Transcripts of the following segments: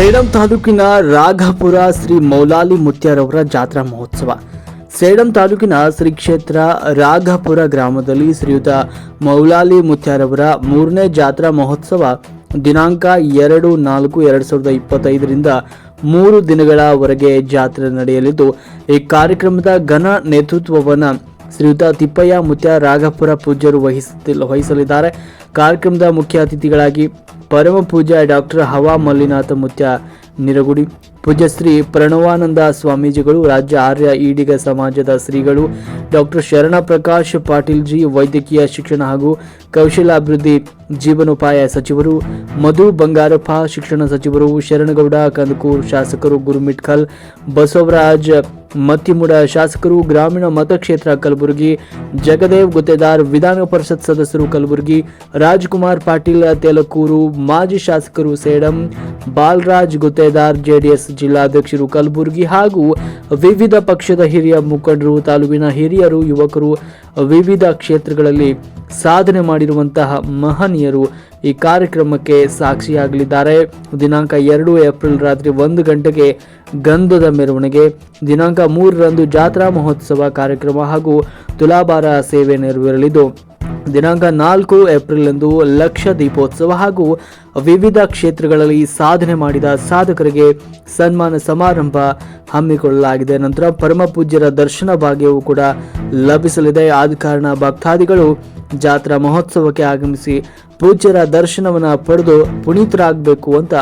ಸೇಡಂ ತಾಲೂಕಿನ ರಾಘಪುರ ಶ್ರೀ ಮೌಲಾಲಿ ಮುತ್ಯಾರವರ ಜಾತ್ರಾ ಮಹೋತ್ಸವ. ಸೇಡಂ ತಾಲೂಕಿನ ಶ್ರೀ ಕ್ಷೇತ್ರ ರಾಘಪುರ ಗ್ರಾಮದಲ್ಲಿ ಶ್ರೀಯುತ ಮೌಲಾಲಿ ಮುತ್ಯಾರವರ ಮೂರನೇ ಜಾತ್ರಾ ಮಹೋತ್ಸವ ದಿನಾಂಕ ಎರಡು ನಾಲ್ಕು ಎರಡು ಸಾವಿರದ ಇಪ್ಪತ್ತೈದರಿಂದ ಮೂರು ದಿನಗಳವರೆಗೆ ಜಾತ್ರೆ ನಡೆಯಲಿದ್ದು, ಈ ಕಾರ್ಯಕ್ರಮದ ಘನ ನೇತೃತ್ವವನ್ನು ಶ್ರೀಯುತ ತಿಪ್ಪಯ್ಯ ಮುತ್ಯ ರಾಘಪುರ ಪೂಜ್ಯರು ವಹಿಸುತ್ತಿಲ್ಲ ವಹಿಸಲಿದ್ದಾರೆ. ಕಾರ್ಯಕ್ರಮದ ಮುಖ್ಯ ಅತಿಥಿಗಳಾಗಿ ಪರಮ ಪೂಜ್ಯ ಡಾಕ್ಟರ್ ಹವಾ ಮಲ್ಲಿನಾಥ ಮುತ್ಯ ನಿರಗುಡಿ ಪೂಜ್ಯ ಶ್ರೀ ಪ್ರಣವಾನಂದ ಸ್ವಾಮೀಜಿಗಳು, ರಾಜ್ಯ ಆರ್ಯ ಈಡಿಗ ಸಮಾಜದ ಶ್ರೀಗಳು, ಡಾಕ್ಟರ್ ಶರಣ ಪ್ರಕಾಶ್ ಪಾಟೀಲ್ ಜಿ, ವೈದ್ಯಕೀಯ ಶಿಕ್ಷಣ ಹಾಗೂ ಕೌಶಲಾಭಿವೃದ್ಧಿ ಜೀವನೋಪಾಯ ಸಚಿವರು, ಮಧು ಬಂಗಾರಪ್ಪ ಶಿಕ್ಷಣ ಸಚಿವರು, ಶರಣಗೌಡ ಕಂದಕೂರು ಶಾಸಕರು ಗುರುಮಿಟ್ಕಲ್ ಬಸವರಾಜ್ ಮತ್ತಿಮುಡ ಶಾಸಕರು, ಗ್ರಾಮೀಣ ಮತಕ್ಷೇತ್ರ ಕಲಬುರಗಿ, ಜಗದೇವ್ ಗುತ್ತೇದಾರ್ ವಿಧಾನ ಪರಿಷತ್ ಸದಸ್ಯರು ಕಲಬುರಗಿ, ರಾಜ್ಕುಮಾರ್ ಪಾಟೀಲ್ ತೆಲಕೂರು ಮಾಜಿ ಶಾಸಕರು ಸೇಡಂ, ಬಾಲರಾಜ್ ಗುತ್ತೇದಾರ್ ಜೆಡಿಎಸ್ ಜಿಲ್ಲಾಧ್ಯಕ್ಷರು ಕಲಬುರಗಿ ಹಾಗೂ ವಿವಿಧ ಪಕ್ಷದ ಹಿರಿಯ ಮುಖಂಡರು, ತಾಲೂಕಿನ ಹಿರಿಯರು, ಯುವಕರು ವಿವಿಧ ಕ್ಷೇತ್ರಗಳಲ್ಲಿ ಸಾಧನೆ ಮಾಡಿರುವಂತಹ ಮಹನೀಯರು ಈ ಕಾರ್ಯಕ್ರಮಕ್ಕೆ ಸಾಕ್ಷಿಯಾಗಲಿದ್ದಾರೆ. ದಿನಾಂಕ ಎರಡು ಏಪ್ರಿಲ್ ರಾತ್ರಿ ಒಂದು ಗಂಟೆಗೆ ಗಂಧದ ಮೆರವಣಿಗೆ, ದಿನಾಂಕ ಮೂರರಂದು ಜಾತ್ರಾ ಮಹೋತ್ಸವ ಕಾರ್ಯಕ್ರಮ ಹಾಗೂ ತುಲಾಭಾರ ಸೇವೆ ನೆರವೇರಲಿದ್ದು, ದಿನಾಂಕ ನಾಲ್ಕು ಏಪ್ರಿಲ್ ಎಂದು ಲಕ್ಷ ದೀಪೋತ್ಸವ ಹಾಗೂ ವಿವಿಧ ಕ್ಷೇತ್ರಗಳಲ್ಲಿ ಸಾಧನೆ ಮಾಡಿದ ಸಾಧಕರಿಗೆ ಸನ್ಮಾನ ಸಮಾರಂಭ ಹಮ್ಮಿಕೊಳ್ಳಲಾಗಿದೆ. ನಂತರ ಪರಮ ಪೂಜ್ಯರ ದರ್ಶನ ಭಾಗ್ಯವೂ ಕೂಡ ಲಭಿಸಲಿದೆ. ಆದ ಕಾರಣ ಭಕ್ತಾದಿಗಳು ಜಾತ್ರಾ ಮಹೋತ್ಸವಕ್ಕೆ ಆಗಮಿಸಿ ಪೂಜ್ಯರ ದರ್ಶನವನ್ನು ಪಡೆದು ಪುನೀತರಾಗಬೇಕು ಅಂತ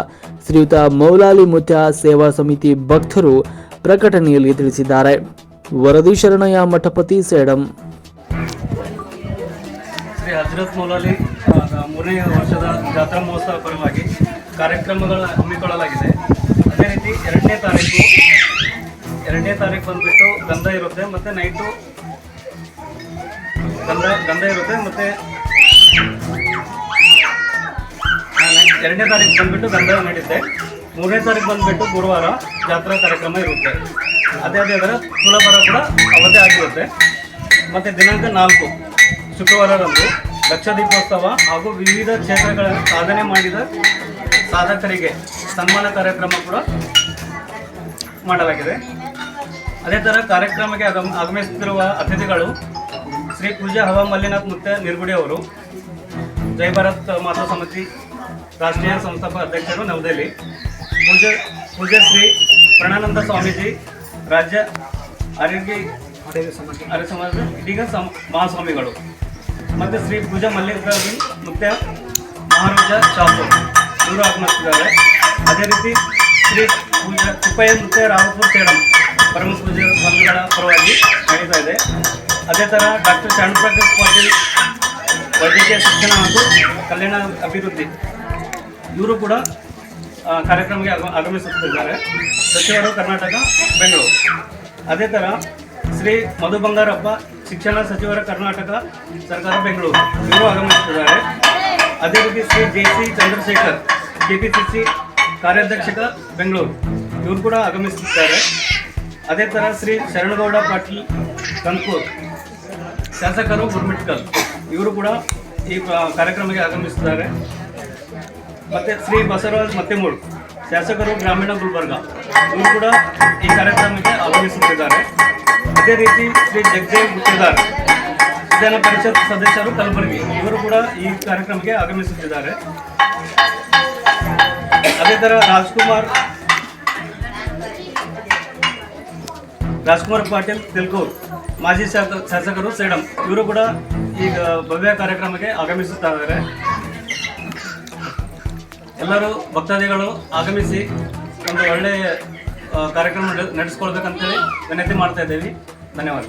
ಶ್ರೀಯುತ ಮೌಲಾಲಿ ಮುತ್ಯ ಸೇವಾ ಸಮಿತಿ ಭಕ್ತರು ಪ್ರಕಟಣೆಯಲ್ಲಿ ತಿಳಿಸಿದ್ದಾರೆ. ವರದಿ ಶರಣಯ್ಯ ಮಠಪತಿ ಸೇಡಂ. ಹಜರತ್ ಮೌಲಾಲಿ ಮೂರನೇ ವರ್ಷದ ಜಾತ್ರಾ ಮಹೋತ್ಸವ ಪರವಾಗಿ ಕಾರ್ಯಕ್ರಮಗಳನ್ನ ಹಮ್ಮಿಕೊಳ್ಳಲಾಗಿದೆ. ಅದೇ ರೀತಿ ಎರಡನೇ ತಾರೀಕು ಎರಡನೇ ತಾರೀಕು ಬಂದುಬಿಟ್ಟು ಗಂಧ ಇರುತ್ತೆ ಮತ್ತು ನೈಟು ಗಂಧ ಗಂಧ ಇರುತ್ತೆ ಮತ್ತು ಎರಡನೇ ತಾರೀಕು ಬಂದುಬಿಟ್ಟು ಗಂಧ ನಡೆಯುತ್ತೆ ಮೂರನೇ ತಾರೀಕು ಬಂದುಬಿಟ್ಟು ಗುರುವಾರ ಜಾತ್ರಾ ಕಾರ್ಯಕ್ರಮ ಇರುತ್ತೆ. ಅದೇ ಅದೇ ಅದರ ತುಲಾಭಾರ ಕೂಡ ಅವತ್ತೇ ಆಗಿರುತ್ತೆ. ಮತ್ತು ದಿನಾಂಕ ನಾಲ್ಕು ಶುಕ್ರವಾರದಂದು ಲಕ್ಷ ದೀಪೋತ್ಸವ ಹಾಗೂ ವಿವಿಧ ಕ್ಷೇತ್ರಗಳ ಸಾಧನೆ ಮಾಡಿದ ಸಾಧಕರಿಗೆ ಸನ್ಮಾನ ಕಾರ್ಯಕ್ರಮ ಕೂಡ ಮಾಡಲಾಗಿದೆ. ಅದೇ ಥರ ಕಾರ್ಯಕ್ರಮಕ್ಕೆ ಆಗಮ, ಆಗಮಿಸುತ್ತಿರುವ ಅತಿಥಿಗಳು ಶ್ರೀ ಪೂಜಾ ಹವಾ ಮಲ್ಲಿನಾಥ್ ಮುತ್ತೆ ನಿರ್ಗುಡಿ ಅವರು, ಜೈ ಭಾರತ್ ಮಾತಾ ಸಮಿತಿ ರಾಷ್ಟ್ರೀಯ ಸಂಸ್ಥಾಪಕ ಅಧ್ಯಕ್ಷರು ನವದೆಹಲಿ, ಪೂಜೆ ಪೂಜೆ ಶ್ರೀ ಪ್ರಣಾನಂದ ಸ್ವಾಮೀಜಿ, ರಾಜ್ಯ ಆರೋಗ್ಯ ಅರೆ ಸಮಾಜ ಇದೀಗ ಸಮ, ಮಹಾಸ್ವಾಮಿಗಳು. ಮತ್ತು ಶ್ರೀ ಪೂಜಾ ಮಲ್ಲಿಕಾರ್ಜುನ್ ಮತ್ತೆ ಮಹಾರಾಜ ಚಾಪು. ಇವರು ಆಗಮಿಸ್ತಿದ್ದಾರೆ. ಅದೇ ರೀತಿ ಶ್ರೀ ಪೂಜಾ ಕುಪ್ಪಯ್ಯ ಮತ್ತೆ ರಾಮಪುರ್ ಸೇಡಂ ಪರಮ ಪೂಜೆ ಸ್ವಾಮಿಗಳ ಪರವಾಗಿ ನಡೀತಾ ಇದೆ. ಅದೇ ಥರ ಡಾಕ್ಟರ್ ಶರಣಪ್ರಕಾಶ್ ಪಾಟೀಲ್, ವೈದ್ಯಕೀಯ ಶಿಕ್ಷಣ ಹಾಗೂ ಕಲ್ಯಾಣ ಅಭಿವೃದ್ಧಿ. ಇವರು ಕೂಡ ಕಾರ್ಯಕ್ರಮಕ್ಕೆ ಆಗ ಆಗಮಿಸುತ್ತಿದ್ದಾರೆ. ಸಚಿವರು ಕರ್ನಾಟಕ, ಬೆಂಗಳೂರು. ಅದೇ ಥರ ಶ್ರೀ ಮಧು ಬಂಗಾರಪ್ಪ ಶಿಕ್ಷಣ ಸಚಿವರ ಕರ್ನಾಟಕ, ಸರ್ಕಾರ ಬೆಂಗಳೂರು. ಇವರು ಆಗಮಿಸುತ್ತಿದ್ದಾರೆ ಅದೇ ರೀತಿ Shri J C Chandrashekar K P C C ಕಾರ್ಯಾಧ್ಯಕ್ಷಕ Bengaluru. ಇವರು ಕೂಡ ಆಗಮಿಸುತ್ತಿದ್ದಾರೆ ಅದೇ ಥರ ಶ್ರೀ ಶರಣಗೌಡ ಪಾಟೀಲ್ ಕಂಕೂರ್ ಶಾಸಕರು ಗುರ್ಮಿಟ್ಕಲ್ ಇವರು ಕೂಡ ಈ ಕಾರ್ಯಕ್ರಮಕ್ಕೆ ಆಗಮಿಸಿದ್ದಾರೆ. ಮತ್ತು ಶ್ರೀ ಬಸವರಾಜ್ ಮತ್ತೆಮೂಳು ಶಾಸಕರು ಗ್ರಾಮೀಣ ಗುಲ್ಬರ್ಗ, ಇವರು ಕೂಡ ಈ ಕಾರ್ಯಕ್ರಮಕ್ಕೆ ಆಗಮಿಸುತ್ತಿದ್ದಾರೆ. ಅದೇ ರೀತಿ ಶ್ರೀ ಜಗದೇವ್ ಗುಪ್ತದಾರ್ ವಿಧಾನ ಪರಿಷತ್ ಸದಸ್ಯರು ಕಲಬುರಗಿ, ಇವರು ಕೂಡ ಈ ಕಾರ್ಯಕ್ರಮಕ್ಕೆ ಆಗಮಿಸುತ್ತಿದ್ದಾರೆ. ಅದೇ ಥರ ರಾಜ್ಕುಮಾರ್ ರಾಜ್ಕುಮಾರ್ ಪಾಟೀಲ್ ತಿಲ್ಕೂರ್ ಮಾಜಿ ಶಾಸ- ಶಾಸಕರು ಸೇಡಂ, ಇವರು ಕೂಡ ಈಗ ಭವ್ಯ ಕಾರ್ಯಕ್ರಮಕ್ಕೆ ಆಗಮಿಸುತ್ತಿದ್ದಾರೆ. ಎಲ್ಲರೂ ಭಕ್ತಾದಿಗಳು ಆಗಮಿಸಿ ಒಂದು ಒಳ್ಳೆಯ ಕಾರ್ಯಕ್ರಮ ನಡೆ- ನಡೆಸ್ಕೊಳ್ಬೇಕಂತೇಳಿ ವಿನಂತಿ ಮಾಡ್ತಾ ಇದ್ದೀವಿ. ಧನ್ಯವಾದ.